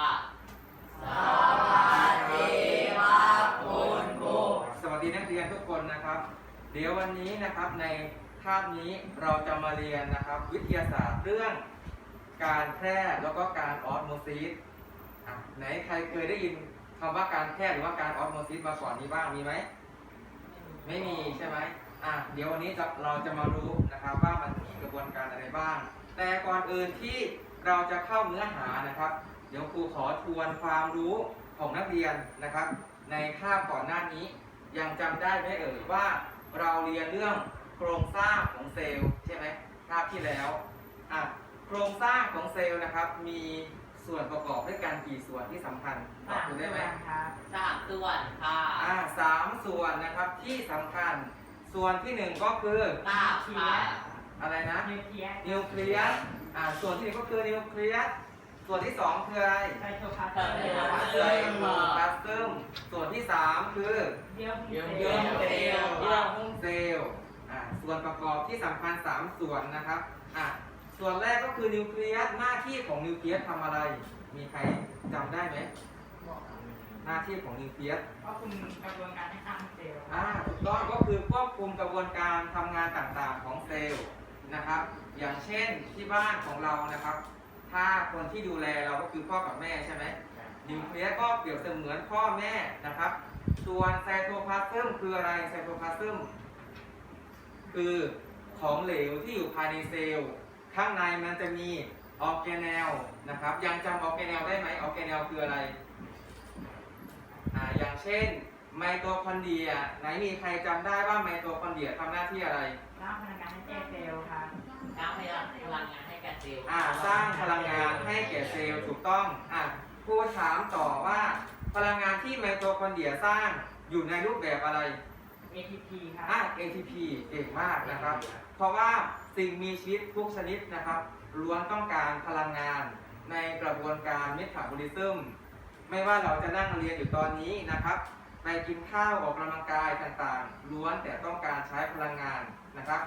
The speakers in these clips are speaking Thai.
ะสวัสดีครับคุณครูสวัสดีนักเรียนทุกคนนะครับ เดี๋ยววันนี้นะครับในคาบนี้เราจะมาเรียนนะครับ วิทยาศาสตร์เรื่องการแพร่แล้วก็การออสโมซิสอะไหนใครเคยได้ยินคำว่าการแพร่หรือว่าการออสโมซิสมาก่อนนี้บ้างมีไหมไม่มีใช่ไหมอะเดี๋ยววันนี้เราจะมารู้นะครับว่ามันมีกระบวนการอะไรบ้าง แต่ก่อนอื่นที่เราจะเข้าเนื้อหานะครับ เดี๋ยวครูขอทวนความรู้ของนักเรียนนะครับ ในคาบก่อนหน้านี้ ยังจำได้ไหมเอ่ยว่าเราเรียนเรื่องโครงสร้างของเซลล์ใช่ไหมคาบที่แล้วอะโครงสร้างของเซลล์นะครับ มีส่วนประกอบด้วยกันกี่ส่วนที่สำคัญตอบคุณได้ไหมสามส่วนค่ะอ่าสามส่วนนะครับที่สำคัญ ส่วนที่หนึ่งก็คือตับค่ะอะไรนะนิวเคลียสนิวเคลียสอ่าส่วนที่หนึ่งก็คือนิวเคลียส ส่วนที่สองคืออะไรไซโทพลาสเติมมเต็มไซเติมโตพลาสมส่วนที่สามคือเยื่อหุ้มเยื่อเซเยื่ลอล์เซลล์เยื่อหุ้มเซลล์อ่าส่วนประกอบที่สำคัญ3ส่วนนะครับอ่าส่วนแรกก็คือนิวเคลียสหน้าที่ของนิวเคลียสทำอะไร มีใครจำได้ไหมหน้าที่ของนิวเคลียสก็คุมกระบวนการให้สร้างเซลล์อ่าถูกต้องก็คือควบคุมกระบวนการทำงานต่างๆของเซลล์นะครับ อย่างเช่นที่บ้านของเรานะครับ ถ้าคนที่ดูแลเราก็คือพ่อกับแม่ใช่ไหมนิวเคลียสก็เปรียบเสมือนพ่อแม่นะครับ ส่วนไซโตพลาสมคืออะไรไซโตพลาสมคือของเหลวที่อยู่ภายในเซลล์ข้างในมันจะมีออร์แกเนลนะครับ ยังจำออร์แกเนลได้ไหมออร์แกเนลคืออะไรอ่าอย่างเช่นไมโตคอนเดรียไหนมีใครจำได้ว่าไมโตคอนเดรียทำหน้าที่อะไรสร้างพลังงานให้แก่เซลล์ค่ะสร้างพลังงานให้ แก่เซลล์อ่าสร้างพลังงานให้แก่เซลล์ถูกต้องอะครูถามต่อว่า พลังงานที่ไมโตคอนเดรียสร้างอยู่ในรูปแบบอะไร ATP ค่ะอะ ATP เก่งมากนะครับ เพราะว่าสิ่งมีชีวิตทุกชนิดนะครับล้วนต้องการพลังงานในกระบวนการเมตาบอลิซึมไม่ว่าเราจะนั่งเรียนอยู่ตอนนี้นะครับไปกินข้าวออกกำลังกายต่างๆ ล้วนแต่ต้องการใช้พลังงานนะครับ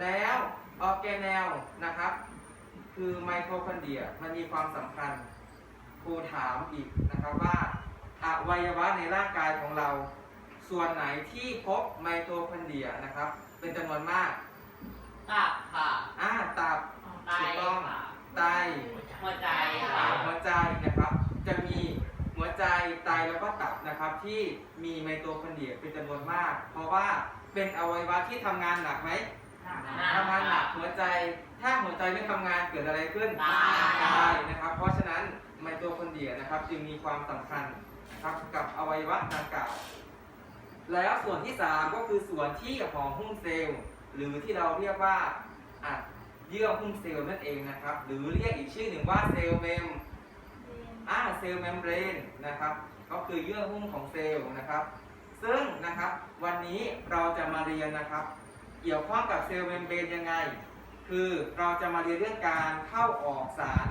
แล้วออร์แกเนลนะครับ คือไมโทคอนเดรียมันมีความสำคัญครูถามอีกนะครับว่าอวัยวะในร่างกายของเรา ส่วนไหนที่พบไมโทคอนเดรียนะครับ เป็นจำนวนมากตับค่ะอ่าตับไตถูกต้องค่ะไตหัวใจอ่าค่ะ หัวใจนะครับ จะมีหัวใจไตแล้วก็ตับนะครับ ที่มีไมโทคอนเดรียเป็นจำนวนมาก เพราะว่าเป็นอวัยวะที่ทำงานหนักไหมทำงานหนักหัวใจ ถ้าหัวใจไม่ทำงานเกิดอะไรขึ้นตายตายนะครับ เพราะฉะนั้นไมโทคอนเดรียนะครับ จึงมีความสำคัญนะครับกับอวัยวะดังกล่าว แล้วส่วนที่ 3 ก็คือส่วนที่ห่อหุ้มเซลล์หรือที่เราเรียกว่าอะเยื่อหุ้มเซลล์นั่นเองนะครับ หรือเรียกอีกชื่อหนึ่งว่าเซลล์เมมอ่าเซลล์เมมเบรนนะครับ ก็คือเยื่อหุ้มของเซลล์นะครับ ซึ่งนะครับวันนี้เราจะมาเรียนนะครับ เกี่ยวข้องกับเซลล์เมมเบรนยังไง คือเราจะมาเรียนเรื่องการเข้าออกสาร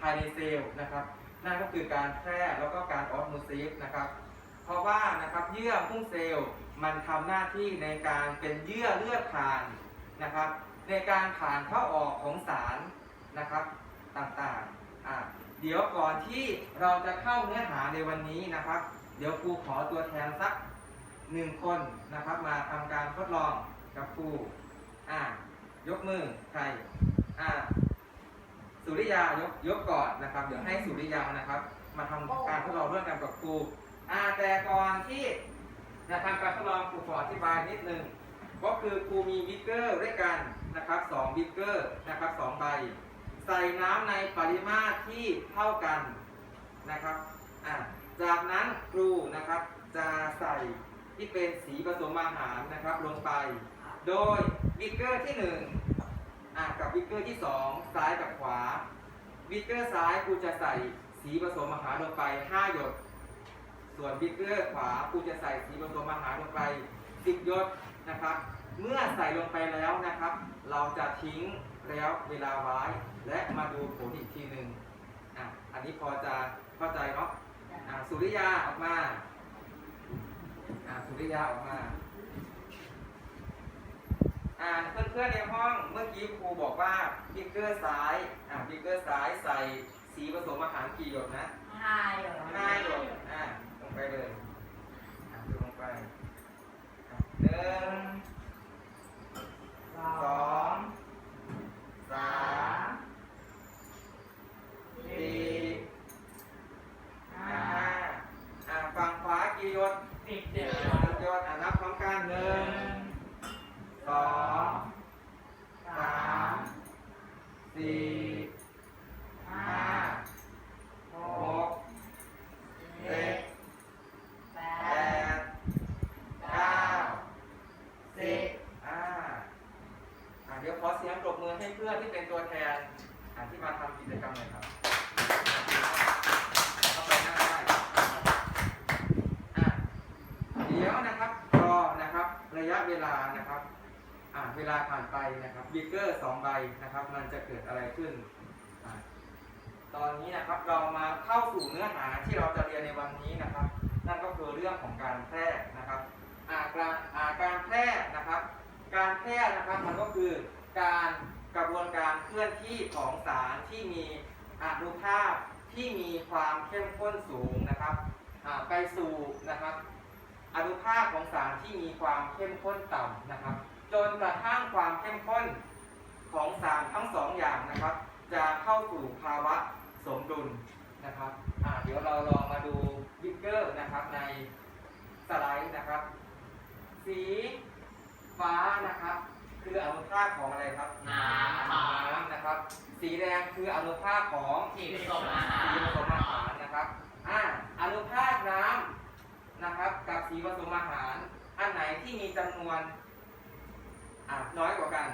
ภายในเซลล์นะครับนั่นก็คือการแพร่แล้วก็การออสโมซิสนะครับ เพราะว่านะครับเยื่อหุ้มเซลล์มันทำหน้าที่ในการเป็นเยื่อเลือดผ่านนะครับ ในการผ่านเข้าออกของสารนะครับต่างๆอะเดี๋ยวก่อนที่เราจะเข้าเนื้อหาในวันนี้นะครับ เดี๋ยวครูขอตัวแทนสักหนึ่งคนนะครับ มาทำการทดลองกับครูอะ ยกมือใครอะสุริยายกยกก่อนนะครับ เดี๋ยวให้สุริยานะครับ มาทำการทดลองร่วมกันกับครูอ่าแต่ก่อนที่จะทำการทดลองครูขออธิบายนิดนึงก็คือครูมีบิ๊กเกอร์ด้วยกันนะครับสองบิ๊กเกอร์นะครับสองใบ ใส่น้ำในปริมาตรที่เท่ากันนะครับอ่าจากนั้นครูนะครับจะใส่ที่เป็นสีผสมอาหารนะครับลงไป โดย บิ๊กเกอร์ที่หนึ่งอ่ากับบิ๊กเกอร์ที่สองซ้ายกับขวาบิ๊กเกอร์ซ้ายครูจะใส่สีผสมอาหารลงไป 5 หยด ส่วนบิ๊กเกอร์ขวาครูจะใส่สีผสมอาหารลงไป 10 หยดนะครับ เมื่อใส่ลงไปแล้วนะครับ เราจะทิ้งแล้วเวลาไว้และมาดูผลอีกทีหนึ่งอะอันนี้พอจะเข้าใจเนาะอะสุริยาออกมาอะสุริยาออกมา อ่าเพื่อนๆในห้องเมื่อกี้ครูบอกว่าบิ๊กเกอร์ซ้ายอ่าบิ๊กเกอร์ซ้ายใส่สสีผสมอาหารกี่หยดนะห้าหยดห้าหยดอะลงไปเลยอะดูลงไปอะหนึ่งสสอองงสาสามมสี่ห้าห้าอะฝั่งขวากี่หยดสิบเดือนสิบหยดอะนับพร้อมกันหนึ่ง สองสาม สี่ ห้า ห้า ห ห ก ก เจ็ดแป แป ด ดเก้า สิบ อ่าอะเดี๋ยวขอเสียงปรบมือให้เพื่อนที่เป็นตัวแทนอะที่มาทำกิจกรรมหน่อยครับเข้าไปนั่งได้อะเดี๋ยวนะครับรอนะครับระยะเวลานะครับอะเวลาผ่านไปนะครับบิ๊กเกอร์สองใบนะครับ มันจะเกิดอะไรขึ้นอะตอนนี้นะครับเรามาเข้าสู่เนื้อหาที่เราจะเรียนในวันนี้นะครับ นั่นก็คือเรื่องของการแพร่นะครับ อาการอาการแพร่นะครับ การแพร่นะครับมันก็คือการกระบวนการเคลื่อนที่ของสารที่มี อนุภาคที่มีความเข้มข้นสูงนะครับไปสู่นะครับอนุภาคของสารที่มีความเข้มข้นต่ำนะครับ จนกระทั่งความเข้มข้นของสารทั้งสองอย่างนะครับ จะเข้าสู่ภาวะสมดุลนะครับเดี๋ยวเราลองมาดูบิ๊กเกอร์นะครับในสไลด์นะครับ สีฟ้านะครับ คืออนุภาคของอะไรครับน้ำค่ะน้ำนะครับ สีแดงคืออนุภาคของสีผสมอาหารสีผสมอาหารนะครับอ่าอนุภาคน้ำนะครับ กับสีผสมอาหาร อันไหนที่มีจำนวนอ่าน้อยกว่ากัน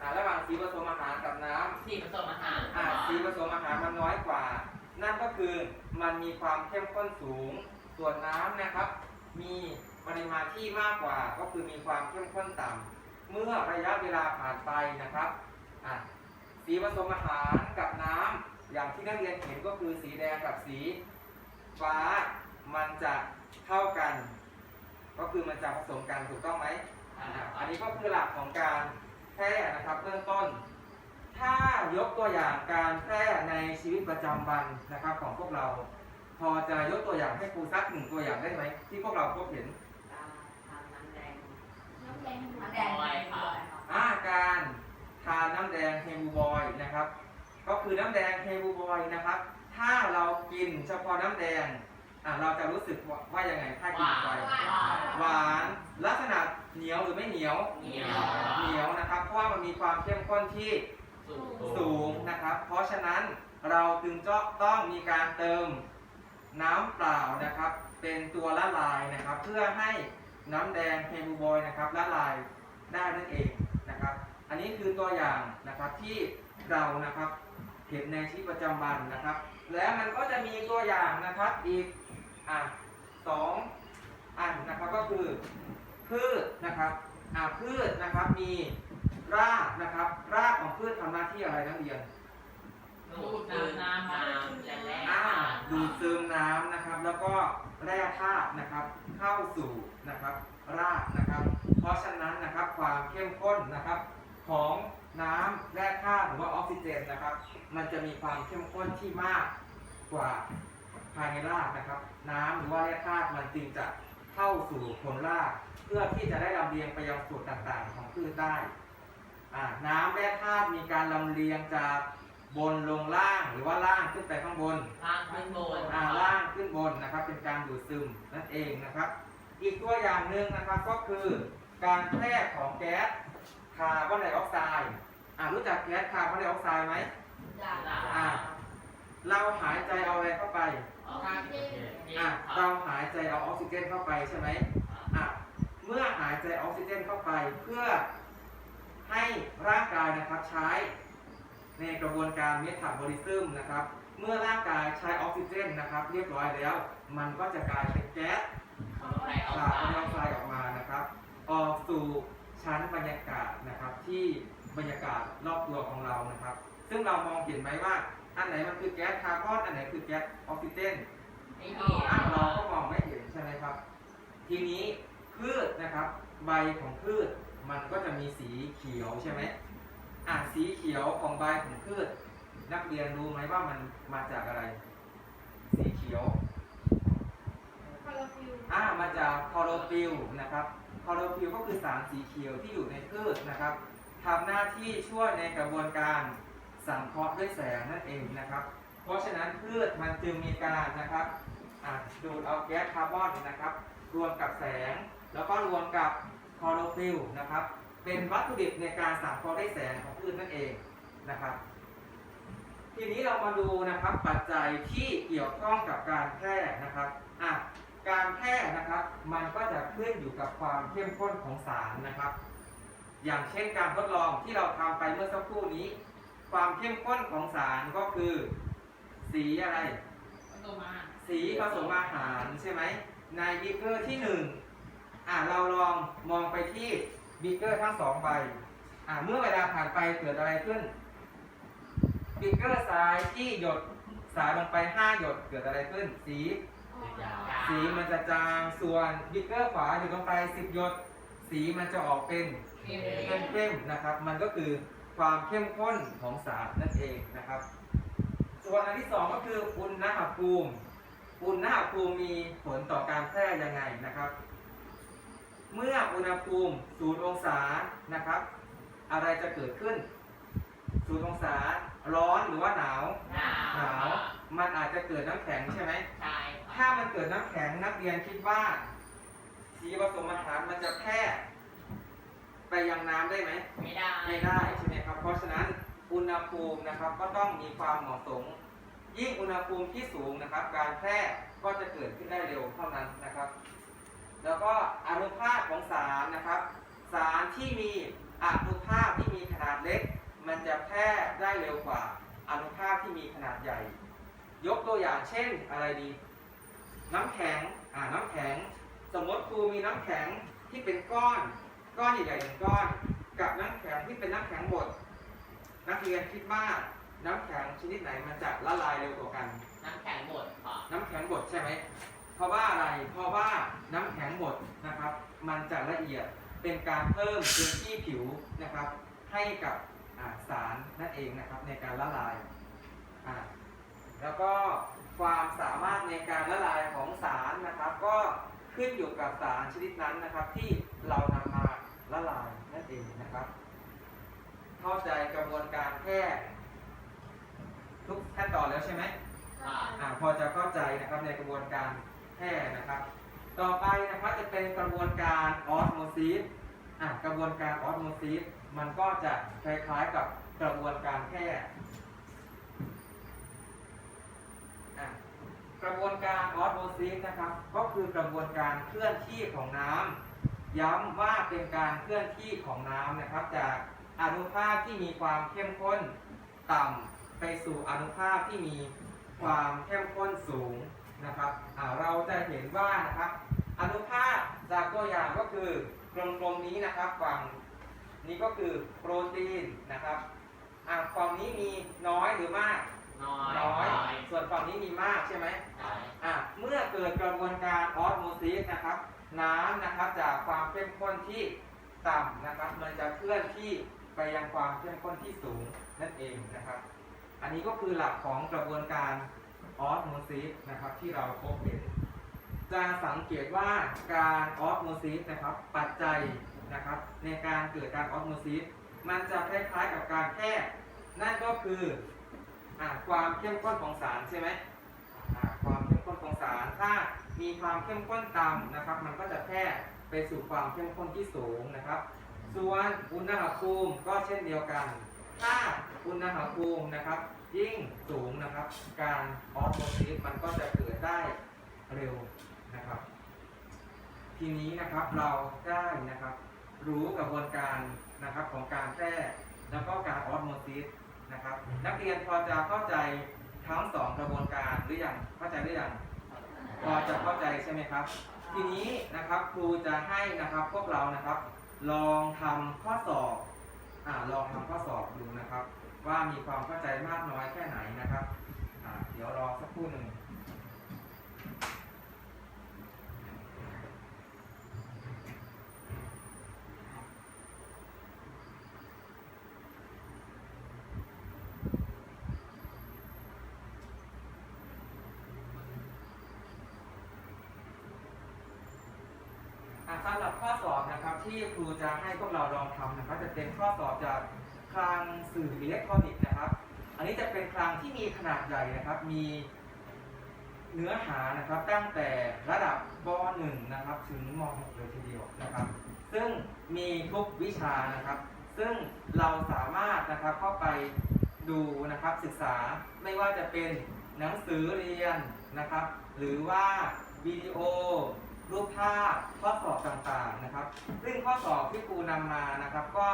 อ่าระหว่างสีผสมอาหารกับน้ำสีผสมอาหารอ่าสีผสมอาหารมันน้อยกว่า นั่นก็คือมันมีความเข้มข้นสูง ส่วนน้ำนะครับ มีปริมาณที่มากกว่า ก็คือมีความเข้มข้นต่ำ เมื่อระยะเวลาผ่านไปนะครับสีผสมอาหารกับน้ำอย่างที่นักเรียนเห็นก็คือสีแดงกับสีฟ้ามันจะเท่ากัน ก็คือมันจะผสมกันถูกต้องไหมอันนี้ก็คือหลักของการแพร่นะครับเบื้องต้น ถ้ายกตัวอย่างการแพร่ในชีวิตประจำวันนะครับของพวกเรา พอจะยกตัวอย่างให้ครูสักหนึ่งตัวอย่างได้ไหมที่พวกเราพบเห็น ทำน้ำแดง น้ำ แดงอยค่ะอาการทานน้ำแดงเฮบูบอยนะครับ ก็คือน้ำแดงเฮบูบอยนะครับ ถ้าเรากินเฉพาะน้ำแดงอะเราจะรู้สึกว่าว่ายังไงถ้ากินไปหวานลักษณะเหนียวหรือไม่เหนียวเหนียวเหนียวนะครับ เพราะว่ามันมีความเข้มข้นที่สูงสูงนะครับ เพราะฉะนั้นเราจึงจะต้องมีการเติมน้ำเปล่านะครับ เป็นตัวละลายนะครับ เพื่อให้ น้ำแดงเฮบูบอยนะครับละลายได้นั่นเองนะครับ อันนี้คือตัวอย่างนะครับที่เรานะครับเห็นในชีวิตประจำวันนะครับ แล้วมันก็จะมีตัวอย่างนะครับอีกอะสองอันนะครับก็คือพืชนะครับอะพืชนะครับมีรากนะครับ รากของพืชทำหน้าที่อะไรนักเรียน ดูดซึมน้ำน้ำจะแรงอ่าดูดซึมน้ำนะครับ แล้วก็แร่ธาตุนะครับ เข้าสู่นะครับรากนะครับ เพราะฉะนั้นนะครับความเข้มข้นนะครับ ของน้ำแร่ธาตุหรือว่าออกซิเจนนะครับ มันจะมีความเข้มข้นที่มากกว่าภายในรากนะครับ น้ำหรือว่าแร่ธาตุมันจึงจะเข้าสู่ผลราก เพื่อที่จะได้ลำเลียงไปยังส่วนต่างๆ ของพืชได้ อ่าน้ำแร่ธาตุมีการลำเลียงจาก บนลงล่างหรือว่าล่างขึ้นไปข้างบนล่างขึ้นบนอ่าล่างขึ้นบนนะครับ เป็นการดูดซึมนั่นเองนะครับ อีกตัวอย่างหนึ่งนะครับก็คือการแพร่ของแก๊สคาร์บอนไดออกไซด์อ่ารู้จักแก๊สคาร์บอนไดออกไซด์ไหมอ่าเราหายใจเอาอะไรเข้าไปออกซิเจนอะเราหายใจเอาออกซิเจนเข้าไปใช่ไหมอะเมื่อหายใจออกซิเจนเข้าไปเพื่อให้ร่างกายนะครับใช้ ในกระบวนการเมตาบอลิซึมนะครับ เมื่อร่างกายใช้ออกซิเจนนะครับ เรียบร้อยแล้ว มันก็จะกลายเป็นแก๊สคาร์บอนไดออกคาร์บอนไดออกไซด์ออกมานะครับ ออกสู่ชั้นบรรยากาศนะครับที่บรรยากาศรอบตัวของเรานะครับ ซึ่งเรามองเห็นไหมว่า อันไหนมันคือแก๊สคาร์บอนอันไหนคือแก๊สออกซิเจนอะเราก็มองไม่เห็นใช่ไหมครับ ทีนี้พืชนะครับ ใบของพืชมันก็จะมีสีเขียวใช่ไหม อะสีเขียวของใบของพืช นักเรียนรู้ไหมว่ามันมาจากอะไร สีเขียวคาราฟิลอ่ามาจากคลอโรฟิลนะครับคลอโรฟิลก็คือสารสีเขียวที่อยู่ในพืชนะครับทำหน้าที่ช่วยในกระบวนการสังเคราะห์ด้วยแสงนั่นเองนะครับ เพราะฉะนั้นพืชมันจึงมีการนะครับอ่าดูดเอาแก๊สคาร์บอนนะครับ รวมกับแสง แล้วก็รวมกับคลอโรฟิลนะครับ เป็นวัตถุดิบในการสังเคราะห์ด้วยแสงของพืชนั่นเองนะครับ ทีนี้เรามาดูนะครับปัจจัยที่เกี่ยวข้องกับการแพร่นะครับอะการแพร่นะครับมันก็จะขึ้นอยู่กับความเข้มข้นของสารนะครับ อย่างเช่นการทดลองที่เราทำไปเมื่อสักครู่นี้ ความเข้มข้นของสารก็คือ สีอะไรผสมมาสีผสมอาหารใช่ไหมในบีเกอร์ที่หนึ่งอะเราลองมองไปที่ บีเกอร์ทั้งสองใบ อะเมื่อเวลาผ่านไปเกิดอะไรขึ้น บีเกอร์ซ้ายที่หยดสายลงไป 5 หยดเกิดอะไรขึ้น สียาสีมันจะจางส่วนบีเกอร์ขวาหยดลงไป 10 หยด สีมันจะออกเป็นเค็มเข้มๆนะครับ มันก็คือความเข้มข้นของสารนั่นเองนะครับ ส่วนอันที่สองก็คืออุณหภูมิอุณหภูมิมีผลต่อการแพร่ยังไงนะครับ เมื่ออุณหภูมิศูนย์องศานะครับ อะไรจะเกิดขึ้นศูนย์องศาร้อนหรือว่าหนาวหนาวหนาวมันอาจจะเกิดน้ำแข็งใช่ไหมใช่ถ้ามันเกิดน้ำแข็งนักเรียนคิดว่า สีผสมอาหารมันจะแพร่ไปยังน้ำได้ไหมไม่ได้ไม่ได้ใช่ไหมครับเพราะฉะนั้นอุณหภูมินะครับ ก็ต้องมีความเหมาะสม ยิ่งอุณหภูมิที่สูงนะครับ การแพร่ก็จะเกิดขึ้นได้เร็วเท่านั้นนะครับ แล้วก็อนุภาคของสารนะครับ สารที่มีอนุภาคที่มีขนาดเล็ก มันจะแพร่ได้เร็วกว่าอนุภาคที่มีขนาดใหญ่ ยกตัวอย่างเช่นอะไรดี น้ำแข็งอ่าน้ำแข็ง สมมติครูมีน้ำแข็งที่เป็นก้อน ก้อนใหญ่ๆหนึ่งก้อน กับน้ำแข็งที่เป็นน้ำแข็งบดนักเรียนคิดว่าน้ำแข็งชนิดไหนมันจะละลายเร็วกว่ากัน น้ำแข็งบดค่ะน้ำแข็งบดใช่ไหมเพ ราะว่าอะไร เพราะว่าน้ำแข็งบดนะครับ มันจะละเอียดเป็นการเพิ่มพื้นที่ผิวนะครับ ให้กับอ่าสารนั่นเองนะครับในการละลายอ่าแล้วก็ความสามารถในการละลายของสารนะครับ ก็ขึ้นอยู่กับสารชนิดนั้นนะครับ ที่เรานำมาละลายนั่นเองนะครับ เข้าใจกระบวนการแพร่ทุกขั้นตอนแล้วใช่ไหมค่ะอ่าพอจะเข้าใจนะครับในกระบวนการ แพร่นะครับ ต่อไปนะครับจะเป็นกระบวนการออสโมซิสอ่ากระบวนการออสโมซิสมันก็จะคล้ายๆกับกระบวนการแพร่อะกระบวนการออสโมซิสนะครับ ก็คือกระบวนการเคลื่อนที่ของน้ำย้ำว่าเป็นการเคลื่อนที่ของน้ำนะครับ จากอนุภาคที่มีความเข้มข้นต่ำไปสู่อนุภาคที่มีความเข้มข้นสูง นะครับอ่าเราจะเห็นว่านะครับอนุภาคจากตัวอย่างก็คือกลมๆนี้นะครับฝั่งนี้ก็คือโปรตีนนะครับอ่าฝั่งนี้มีน้อยหรือมากน้อยน้อยส่วนฝั่งนี้มีมากใช่ไหมใช่อะเมื่อเกิดกระบวนการออสโมซิสนะครับ น้ำนะครับจากความเข้มข้นที่ต่ำนะครับ มันจะเคลื่อนที่ไปยังความเข้มข้นที่สูงนั่นเองนะครับ อันนี้ก็คือหลักของกระบวนการ ออสโมซิสนะครับที่เราพบเห็นจะสังเกตว่าการออสโมซิสนะครับปัจจัยนะครับในการเกิดการออสโมซิสมันจะคล้ายๆกับการแพร่นั่นก็คืออความเข้มข้นของสารใช่ไหมความเข้มข้นของสารถ้ามีความเข้มข้นต่ำนะครับ มันก็จะแพร่ไปสู่ความเข้มข้นที่สูงนะครับ ส่วนอุณหภูมิก็เช่นเดียวกัน ถ้าอุณหภูมินะครับ ยิ่งสูงนะครับ การออสโมซิสมันก็จะเกิดได้เร็วนะครับ ทีนี้นะครับเราได้นะครับ รู้กระบวนการนะครับของการแพร่แล้วก็การออสโมซิสนะครับ นักเรียนพอจะเข้าใจทั้งสองกระบวนการหรือยังเข้าใจหรือยังพอจะเข้าใจใช่ไหมครับ ทีนี้นะครับครูจะให้นะครับพวกเรานะครับ ลองทำข้อสอบอ่าลองทำข้อสอบดูนะครับ ว่ามีความเข้าใจมากน้อยแค่ไหนนะครับเดี๋ยวรอสักครู่หนึ่งสำหรับข้อสอบนะครับที่ครูจะให้พวกเราลองทำนะครับจะเป็นข้อสอบจาก คลังสื่ออิเล็กทรอนิกส์นะครับ อันนี้จะเป็นคลังที่มีขนาดใหญ่นะครับ มีเนื้อหานะครับตั้งแต่ระดับป .1 นะครับถึงม .6 เลยทีเดียวนะครับ ซึ่งมีทุกวิชานะครับ ซึ่งเราสามารถนะครับเข้าไปดูนะครับศึกษาไม่ว่าจะเป็นหนังสือเรียนนะครับ หรือว่าวิดีโอ รูปภาพข้อสอบต่างๆนะครับ ซึ่งข้อสอบที่ครูนำมานะครับ ก็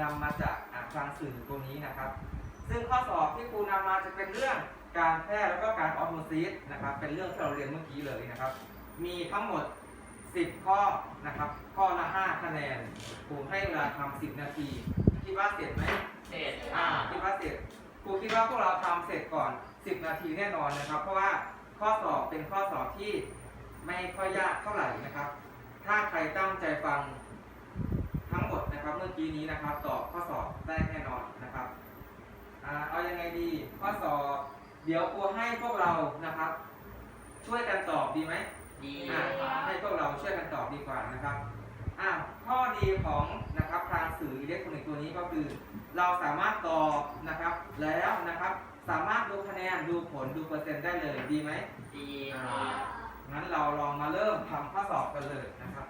นำมาจากอ่าคลังสื่อตัวนี้นะครับ ซึ่งข้อสอบที่ครูนำมาจะเป็นเรื่องการแพทย์แล้วก็การออสโมซิสนะครับ เป็นเรื่องที่เราเรียนเมื่อกี้เลยนะครับ มีทั้งหมด 10 ข้อนะครับ ข้อละ 5 คะแนนครูให้เวลาทำ10 นาทีคิดว่าเสร็จไหมเสร็จอ่าอ่าคิดว่าเสร็จครูคิดว่าพวกเราทำเสร็จก่อน 10 นาทีแน่นอนนะครับ เพราะว่าข้อสอบเป็นข้อสอบที่ ไม่ค่อยยากเท่าไหร่นะครับ ถ้าใครตั้งใจฟังทั้งหมดนะครับเมื่อกี้นี้นะครับตอบข้อสอบได้แน่นอนนะครับอ่าเอายังไงดีข้อสอบ เดี๋ยวครูให้พวกเรานะครับ ช่วยกันตอบดีไหมดีอะค่ะให้พวกเราช่วยกันตอบดีกว่านะครับอะข้อดีของนะครับทางสื่ออิเล็กทรอนิกส์ตัวนี้ก็คือ เราสามารถตอบนะครับ แล้วนะครับ สามารถดูคะแนนดูผลดูเปอร์เซ็นต์ได้เลยดีไหมดีค่ะ งั้นเราลองมาเริ่มทำข้อสอบกันเลยนะครับ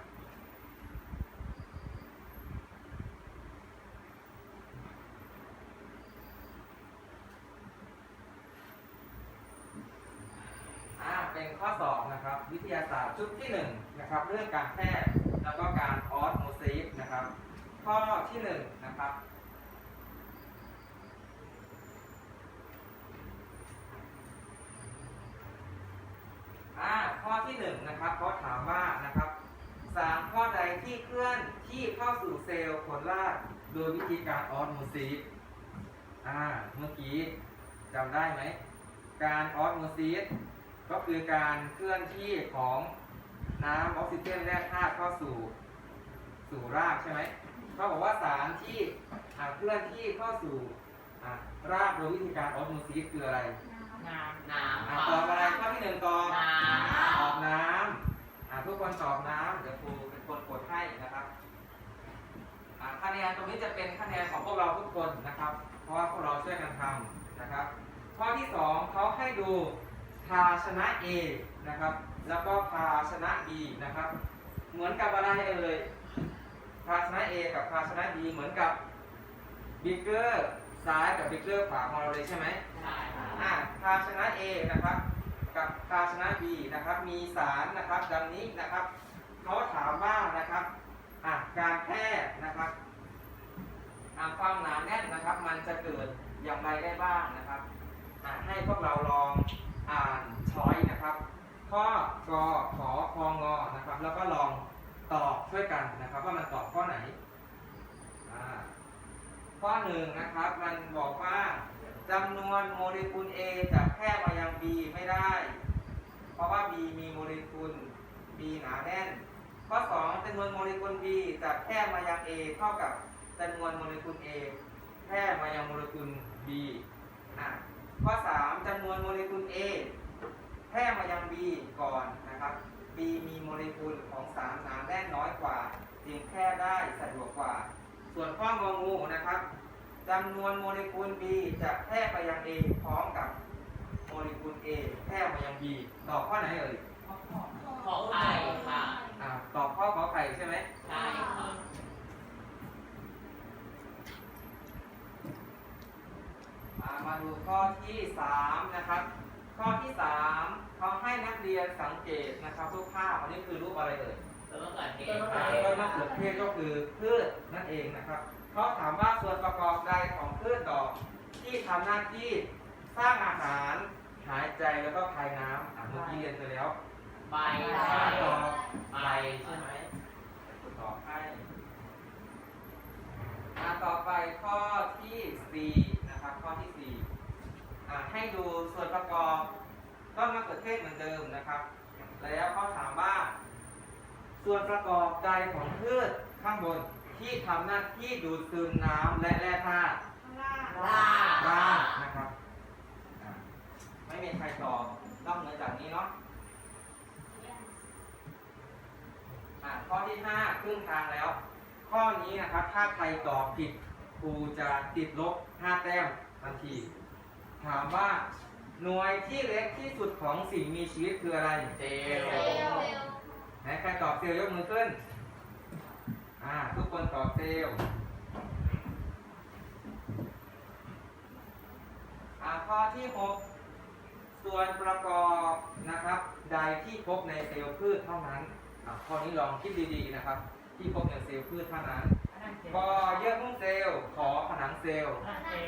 เป็นข้อสอบนะครับ วิทยาศาสตร์ชุดที่1นะครับ เรื่องการแพทย์แล้วก็การออสโมซิสนะครับ ข้อที่1 อ่าข้อที่หนึ่งนะครับเขาถามว่านะครับสารข้อใดที่เคลื่อนที่เข้าสู่เซลล์ผลรากโดยวิธีการออสโมซิสอ่าเมื่อกี้จำได้ไหม การออสโมซิสก็คือการเคลื่อนที่ของน้ำออกซิเจนแร่ธาตุเข้าสู่สู่รากใช่ไหมเขาบอกว่าสารที่เคลื่อนที่เข้าสู่รากโดยวิธีการออสโมซิสคืออะไร น้ำน้ำอ่าค่ะตอบอะไรข้อที่หนึ่งตอบน้ตอบน้ำอ่าทุกคนตอบน้ำเดี๋ยวครูเป็นคนกดให้นะครับอ่าคะแนนตรงนี้จะเป็นคะแนนของพวกเราทุกคนนะครับ เพราะว่าพวกเราช่วยกันทำนะครับ ข้อที่สองเขาให้ดูภาชนะ A นะครับ แล้วก็ภาชนะ B นะครับ เหมือนกับอะไรเอ่ยภาชนะ A กับภาชนะ B เหมือนกับบิ๊กเกอร์ ซ้ายกับบิ๊กเกอร์ขวาของเราเลยใช่ไหมำใช่ค่ะอ่าภาชนะ A นะครับกับภาชนะ B นะครับมีสารนะครับดังนี้นะครับเขาถามว่านะครับอะการแพทย์นะครับอะความหนาแน่นนะครับ มันจะเกิดอย่างไรได้บ้างนะครับอะให้พวกเราลองอ่านช้อยนะครับข้อกอขอคองอนะครับ แล้วก็ลองตอบช่วยกันนะครับ ว่ามันตอบข้อไหนอ่า ข้อหนึ่งนะครับ มันบอกว่าจำนวนโมเลกุล A จะแพร่มายัง B ไม่ได้ เพราะว่า B มีโมเลกุล B หนาแน่น ข้อ2จำนวนโมเลกุล B จะแพร่มายัง A เท่ากับจำนวนโมเลกุล A แพร่มายังโมเลกุล B อะข้อ3จำนวนโมเลกุล A แพร่มายัง B ก่อนนะครับ B มีโมเลกุลของสารหนาแน่นน้อยกว่าจึงแพร่ได้สะดวกกว่า ส่วนข้ององูนะครับจำนวนโมเลกุล B จะแพร่ไปยัง A พร้อมกับโมเลกุล A แพร่มายัง B ตอบข้อไหนเอ่ยขอไข่ค่ะอ่าตอบข้อขอไข่ใช่ไหมใช่ค่ะอ่ามาดูข้อที่สามนะครับ ข้อที่สามเขาให้นักเรียนสังเกตนะครับรูปภาพอันนี้คือรูปอะไรเอ่ย แล้วก็เกิดเหตุอ่าต้นมะเขือเทศก็คือพืชนั่นเองนะครับเขาถามว่าส่วนประกอบใดของพืชดอก ที่ทำหน้าที่สร้างอาหารหายใจแล้วก็คายน้ำอ่าเมื่อกี้เรียนไปแล้วใบอ่าค่ะตอบใบใบใช่ไหมตอบให้อ่าต่อไปข้อที่สี่นะครับข้อที่สี่อ่าให้ดูส่วนประกอบต้นมะเขือเทศเหมือนเดิมนะครับ แล้วเขาถามว่า ส่วนประกอบใดของพืชข้างบนที่ทำหน้าที่ดูดซึมน้ำและแร่ธาตุลารากนะครับอ่าไม่มีใครตอบนอกเหนือจากนี้เนาะอ่าข้อที่ห้าครึ่งทางแล้ว ข้อนี้นะครับ ถ้าใครตอบผิดครูจะติดลบห้าแต้มทันที ถามว่าหน่วยที่เล็กที่สุดของสิ่งมีชีวิตคืออะไร เซลเซล์ล ล์ไหนใครตอบเซลล์ยกมือขึ้น อ่า ทุกคนตอบเซลล์อ่าข้อที่หกส่วนประกอบนะครับ ใดที่พบในเซลล์พืชเท่านั้นอ่าข้อนี้ลองคิดดีๆนะครับ ที่พบในเซลล์พืชเท่านั้นกอเยื่อหุ้มเซลล์ ขอผนังเซลล์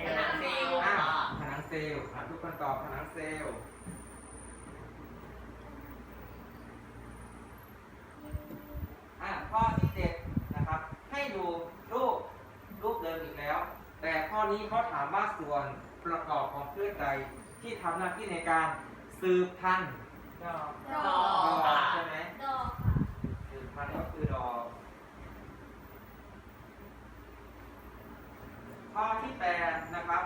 ผนังเซลล์อ่าค่ะผนังเซลล์อ่าทุกคนตอบผนังเซลล์ อ่าข้อที่เจ็ดนะครับ ให้ดูรูปรูปเดิมอีกแล้ว แต่ข้อนี้เขาถามว่าส่วนประกอบของพืชใดที่ทำหน้าที่ในการสืบพันธุ์ดอกดอกใช่ไหมดอกค่ะสืบพันธุ์ก็คือดอก ข้อที่แปดนะครับ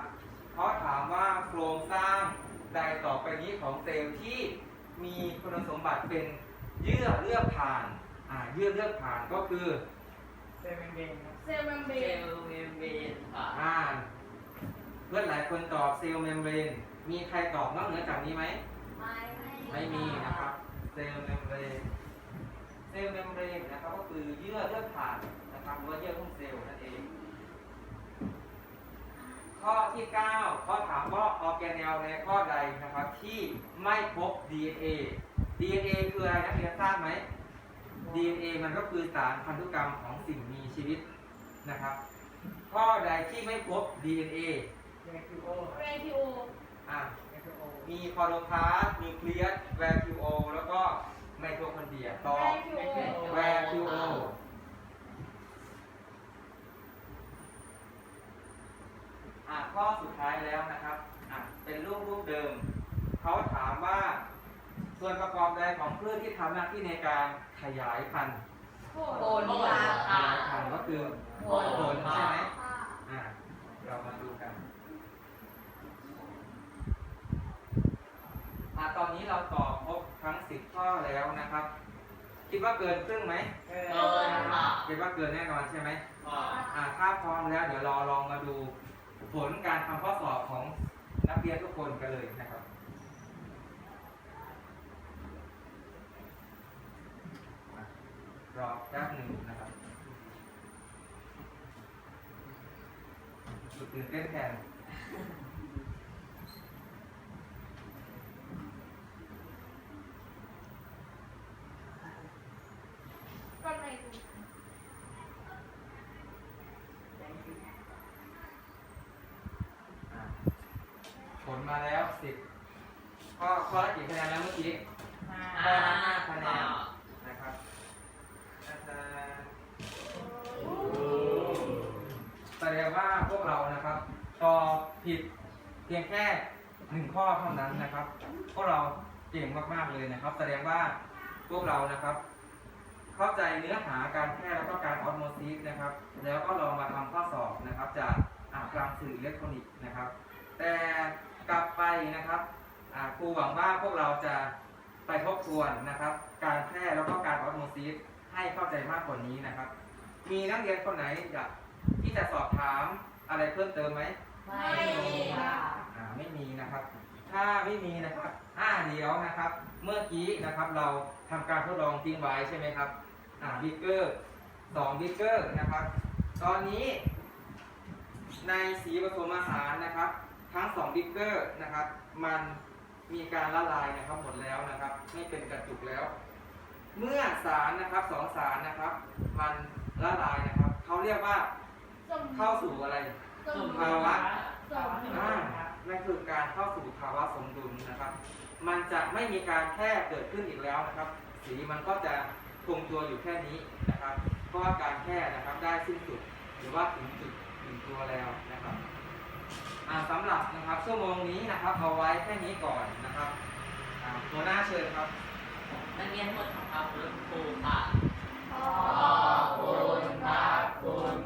เขาถามว่าโครงสร้างใดต่อไปนี้ของเซลล์ที่มีคุณสมบัติเป็นเยื่อเลือกผ่าน อ่าเยื่อเลือกผ่านก็คือเซลล์เมมเบรนเซลล์เมมเบรนค่ะอ่าเพื่อนหลายคนตอบเซลล์เมมเบรนมีใครตอบนอกเหนือจากนี้ไหม ไม่ไม่มีนะครับเซลล์เมมเบรนเซลล์เมมเบรนนะครับก็คือเยื่อเลือดผ่านนะครับหรือว่าเยื่อหุ้มเซลล์นั่นเอง ข้อที่ 9 ข้อถามว่าออร์แกเนลในข้อใดนะครับที่ไม่พบ DNA DNA คืออะไรนักเรียนทราบไหม DNA มันก็คือสารพันธุกรรมของสิ่งมีชีวิตนะครับ ข้อใดที่ไม่พบ DNA เรคิโอเรดิโออะเรคิโอมีคอโลพาสนิวเคลียสแวคิวโอแล้วก็ไมโทคอนเดรียต่อเรดิโอแวคิวโออะข้อสุดท้ายแล้วนะครับอะเป็นรูปรูปเดิม เขาถามว่า ส่วนประกอบใดของพืชที่ทำหน้าที่ในการขยายพันธุ์โคโคนนค่ะขยายพันธุ์ก็คือโคผลนใช่ค่ะไหมค่ะอะเรามาดูกันอะตอนนี้เราตอบครบทั้งสิบข้อแล้วนะครับ คิดว่าเกินครึ่งไหมเกินเกินค่ะคิดว่าเกินแน่นอนใช่ไหมค่ะอ่าถ้าพร้อมแล้วเดี๋ยวเราลองมาดู ผลการทำข้อสอบของนักเรียนทุกคนกันเลยนะครับอะ รอแป๊บหนึ่งนะครับจุดตื่นเต้นแทนก็ในดูอะผลมาแล้วสิบข้อข้อละกี่คะแนนแล้วเมื่อกี้ข้อละห้าคะแนน ว่าพวกเรานะครับตอบผิดเพียงแค่หนึ่งข้อเท่านั้นนะครับ พวกเราเก่งมากๆเลยนะครับ แสดงว่าพวกเรานะครับ เข้าใจเนื้อหาการแพทย์แล้วก็การออสโมซิสนะครับ แล้วก็ลองมาทำข้อสอบนะครับ จากอ่ากลางสื่ออิเล็กทรอนิกส์นะครับ แต่กลับไปนะครับครูหวังว่าพวกเราจะไปทบทวนนะครับ การแพทย์แล้วก็การออสโมซิสให้เข้าใจมากกว่านี้นะครับ มีนักเรียนคนไหนอยาก ที่จะสอบถามอะไรเพิ่มเติมไหมไม่มีค่ะอ่าไม่มีนะครับ ถ้าไม่มีนะครับอ่าเดี๋ยวนะครับ เมื่อกี้นะครับเราทำการทดลองทิ้งไว้ใช่ไหมครับอ่าบิ๊กเกอร์สองบิ๊กเกอร์นะครับ ตอนนี้ ในสีผสมอาหารนะครับ ทั้งสองบิ๊กเกอร์นะครับ มันมีการละลายนะครับหมดแล้วนะครับ ไม่เป็นกระจุกแล้ว เมื่อสารนะครับสองสารนะครับ มันละลายนะครับเขาเรียกว่าสม เข้าสู่อะไรสมภาวะสมอ่านั่นคือการเข้าสู่ภาวะสมดุลนะครับ มันจะไม่มีการแพร่เกิดขึ้นอีกแล้วนะครับ สีมันก็จะคงตัวอยู่แค่นี้นะครับ เพราะว่าการแพร่นะครับได้สิ้นสุดหรือว่าถึงจุดถึงตัวแล้วนะครับอ่าสำหรับนะครับชั่วโมงนี้นะครับเอาไว้แค่นี้ก่อนนะครับอ่าหัวหน้าเชิญครับนักเรียนหมดของเราคุณครูค่ะขอบคุณ